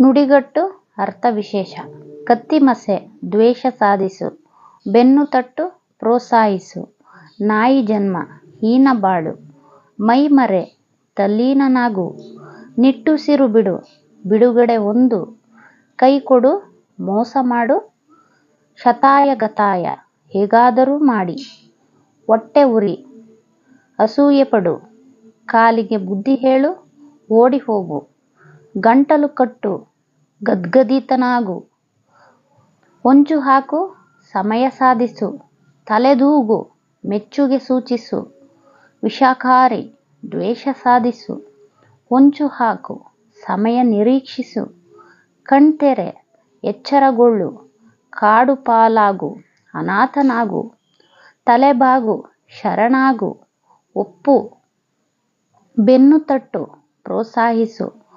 ನುಡಿಗಟ್ಟು ಅರ್ಥವಿಶೇಷ. ಕತ್ತಿಮಸೆ, ದ್ವೇಷ ಸಾಧಿಸು. ಬೆನ್ನು ತಟ್ಟು, ಪ್ರೋತ್ಸಾಹಿಸು. ನಾಯಿ ಜನ್ಮ, ಹೀನ ಬಾಳು. ಮೈಮರೆ, ತಲ್ಲೀನನಾಗು. ನಿಟ್ಟುಸಿರು ಬಿಡು, ಬಿಡುಗಡೆ ಹೊಂದು ಕೈಕೊಡು ಮೋಸ ಮಾಡು. ಶತಾಯ ಗತಾಯ, ಹೇಗಾದರೂ ಮಾಡಿ. ಹೊಟ್ಟೆ ಉರಿ, ಅಸೂಯೆ ಪಡು. ಕಾಲಿಗೆ ಬುದ್ಧಿ ಹೇಳು, ಓಡಿ ಹೋಗು. ಗಂಟಲು ಕಟ್ಟು, ಗದ್ಗದಿತನಾಗು. ಹೊಂಚು ಹಾಕು, ಸಮಯ ಸಾಧಿಸು. ತಲೆದೂಗು, ಮೆಚ್ಚುಗೆ ಸೂಚಿಸು. ವಿಷಕಾರಿ, ದ್ವೇಷ ಸಾಧಿಸು. ಹೊಂಚು ಹಾಕು, ಸಮಯ ನಿರೀಕ್ಷಿಸು. ಕಣ್ತೆರೆ, ಎಚ್ಚರಗೊಳ್ಳು. ಕಾಡು ಪಾಲಾಗು, ಅನಾಥನಾಗು. ತಲೆಬಾಗು, ಶರಣಾಗು. ಒಪ್ಪು, ಬೆನ್ನು ತಟ್ಟು, ಪ್ರೋತ್ಸಾಹಿಸು.